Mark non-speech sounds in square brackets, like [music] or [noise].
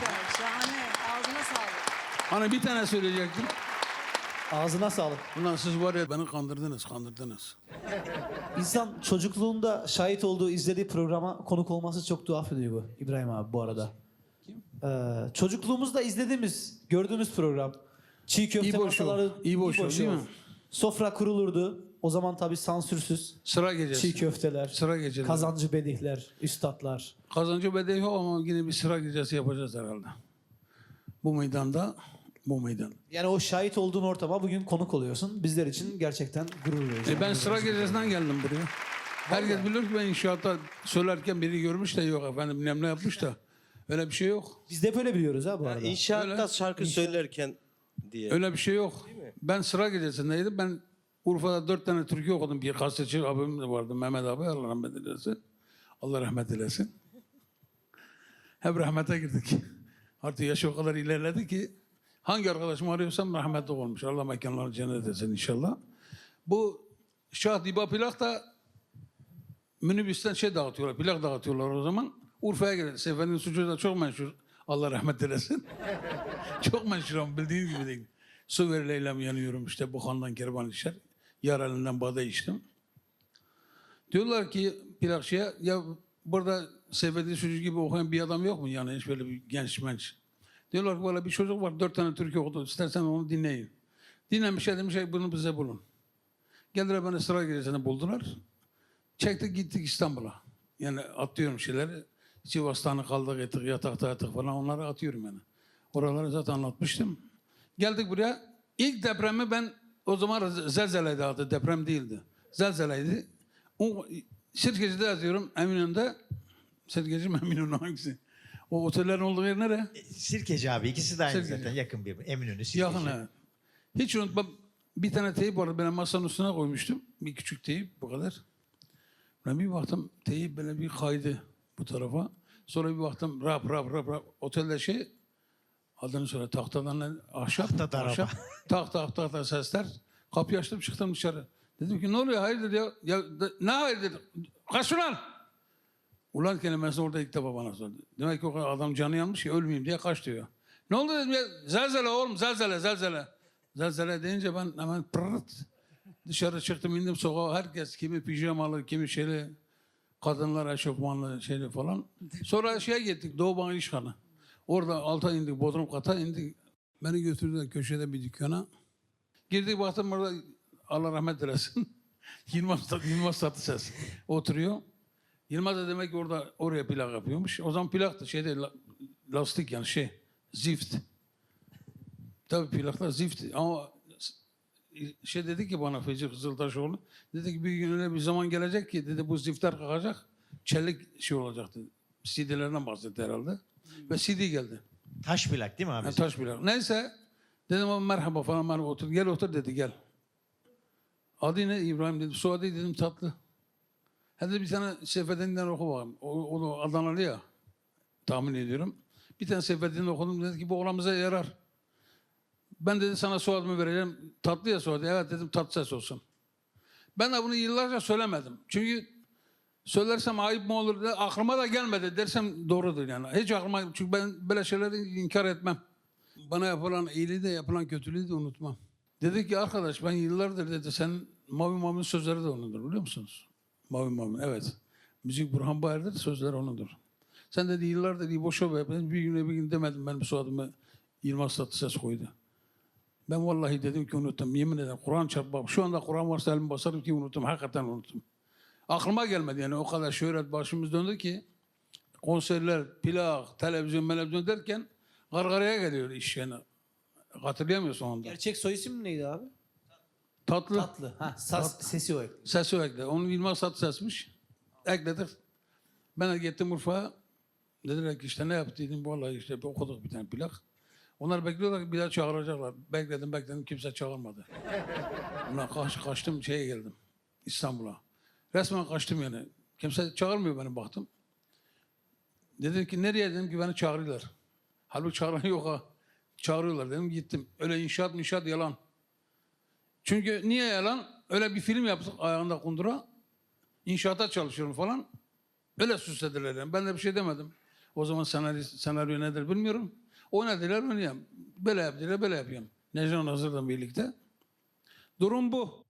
Harika, şahane. Ağzına sağlık. Hani bir tane söyleyecektim. Ağzına sağlık. Ulan siz var ya beni kandırdınız, kandırdınız. İnsan çocukluğunda şahit olduğu, izlediği programa konuk olması çok tuhaf bir duygu İbrahim abi bu arada. Ee, çocukluğumuzda izlediğimiz, gördüğümüz program. Çiğ köfte İbo Show. masaları. İbo Show, değil mi? Sofra kurulurdu. O zaman tabii sansürsüz. Sıra gecesi. Çiğ köfteler, Sıra geceleri. kazancı bedihler, üstadlar. Kazancı yok ama yine bir sıra gecesi yapacağız herhalde. Bu meydanda, bu meydan. Yani o şahit olduğun ortama bugün konuk oluyorsun. Bizler için gerçekten gurur verici. E ben sıra gecesinden geldim buraya. Herkes bilir ki ben inşaatta söylerken biri görmüş de yok efendim bilmem ne yapmış da. Öyle bir şey yok. Biz de hep öyle biliyoruz ha bu arada. İnşaatta Öyle. şarkı söylerken diye. Öyle bir şey yok. Ben sıra gecesindeydim. Ben Urfa'da dört tane türkü okudum. Bir gazeteci abim de vardı. Mehmet abi Allah rahmet eylesin. Allah rahmet eylesin. Hep rahmete girdik. [laughs] Artık yaş o kadar ilerledi ki hangi arkadaşımı arıyorsam rahmetli olmuş. Allah mekanlarını cennet etsin inşallah. Bu Şah Diba Plak da minibüsten şey dağıtıyorlar, plak dağıtıyorlar o zaman. Urfa'ya geldi. Seferi'nin sucuğu da çok meşhur. Allah rahmet eylesin. [laughs] çok meşhur ama bildiğin gibi değil. Su ver Leyla'm yanıyorum işte buhandan kervan içer. Yar elinden bada içtim. Diyorlar ki plakçıya ya burada Seferi sucuğu gibi okuyan bir adam yok mu yani hiç böyle bir genç menç. Diyorlar ki böyle bir çocuk var dört tane türkü okudu istersen onu dinleyin. Dinlemişler demiş "Hey, bunu bize bulun. Geldiler beni sıra gecesine buldular. Çektik gittik İstanbul'a. Yani atıyorum şeyleri. Sivas'tan kaldık ettik, yatakta yattık falan onları atıyorum yani. Oraları zaten anlatmıştım. Geldik buraya. İlk depremi ben o zaman zelzeleydi adı deprem değildi. Zelzeleydi. O Sirkeci'de yatıyorum Eminönü'nde. Sirkeci mi [laughs] Eminönü hangisi? O otellerin olduğu yer nere? Sirkeci abi ikisi de aynı Sirkeci. zaten yakın bir Eminönü Sirkeci. Yakın evet. Hiç unutmam. Bir tane teyip vardı. Ben masanın üstüne koymuştum. Bir küçük teyip bu kadar. Ben bir baktım teyip böyle bir kaydı bu tarafa. Sonra bir baktım rap rap rap rap. Otelde şey adını söyle tahtadan ahşap. Tahta daraba. ahşap. Tak tak tak tak sesler. Kapıyı açtım çıktım dışarı. Dedim ki ne oluyor hayırdır ya. ya de- ne hayırdır? Kaç ulan? Ulan kelimesi orada ilk defa bana sordu. Demek ki o kadar adam canı yanmış ki ölmeyeyim diye kaç diyor. Ne oldu dedim ya zelzele oğlum zelzele zelzele. Zelzele deyince ben hemen pırırt dışarı çıktım indim sokağa herkes kimi pijamalı kimi şeyli kadınlar eşofmanlı şeyli falan. Sonra şeye gittik Doğu Bank İşkanı. Orada alta indik Bodrum kata indik. Beni götürdüler köşede bir dükkana. Girdik baktım orada Allah rahmet eylesin. [laughs] Yılmaz, Yılmaz Tatlıses oturuyor. Yılmaz da demek ki orada oraya plak yapıyormuş. O zaman plak da şeyde la- lastik yani şey zift. Tabii plaklar zift ama şey dedi ki bana Feci Kızıltaşoğlu dedi ki bir gün öyle bir zaman gelecek ki dedi bu ziftler kalkacak çelik şey olacak dedi. CD'lerden bahsetti herhalde. Ve CD geldi. Taş plak değil mi abi? Yani taş plak. Neyse dedim ama merhaba falan merhaba otur. Gel otur dedi gel. Adı ne İbrahim dedim. Soyadı dedim tatlı. Hadi bir tane Seyfettin'den oku bakalım. O, o da Adanalı ya. Tahmin ediyorum. Bir tane Seyfettin'den okudum. Dedi ki bu oğlanımıza yarar. Ben dedi sana soyadımı vereceğim. Tatlı ya soyadı. Evet dedim tatlı ses olsun. Ben de bunu yıllarca söylemedim. Çünkü söylersem ayıp mı olur diye aklıma da gelmedi dersem doğrudur yani. Hiç aklıma çünkü ben böyle şeyleri inkar etmem. Bana yapılan iyiliği de yapılan kötülüğü de unutmam. Dedi ki arkadaş ben yıllardır dedi sen Mavi Mavi'nin sözleri de onundur biliyor musunuz? Mavi Mavi evet. Müzik Burhan Bayar'dır sözleri onundur. Sen dedi yıllardır iyi boşa be. Bir gün bir gün demedim benim soyadımı Yılmaz Tatlıses koydu. Ben vallahi dedim ki unuttum. Yemin ederim Kur'an çarp bak. Şu anda Kur'an varsa elimi basarım ki unuttum. Hakikaten unuttum. Aklıma gelmedi yani o kadar şöhret başımız döndü ki konserler, plak, televizyon, televizyon derken gargaraya geliyor iş yani. Hatırlayamıyorsun onda. Gerçek soy isim neydi abi? Tatlı. Tatlı. Ha, sas, sesi o. Sesi ekle. Onun Yılmaz Tatlı sesmiş. Ekledik. Ben de gittim Urfa'ya. Dediler ki işte ne yaptı dedim. Vallahi işte bir okuduk bir tane plak. Onlar bekliyorlar ki bir daha çağıracaklar. Bekledim bekledim kimse çağırmadı. [laughs] Ulan kaç, kaçtım şeye geldim. İstanbul'a. Resmen kaçtım yani. Kimse çağırmıyor beni baktım. Dedim ki nereye dedim ki beni çağırıyorlar. Halbuki çağıran yok ha. Çağırıyorlar dedim gittim. Öyle inşaat inşaat yalan. Çünkü niye yalan? Öyle bir film yaptık ayağında kundura. İnşaata çalışıyorum falan. Öyle süslediler yani. Ben de bir şey demedim. O zaman senaryo, senaryo nedir bilmiyorum. Oynadılar oynuyorum. Böyle yaptılar böyle yapıyorum. Necran Hazır'la birlikte. Durum bu.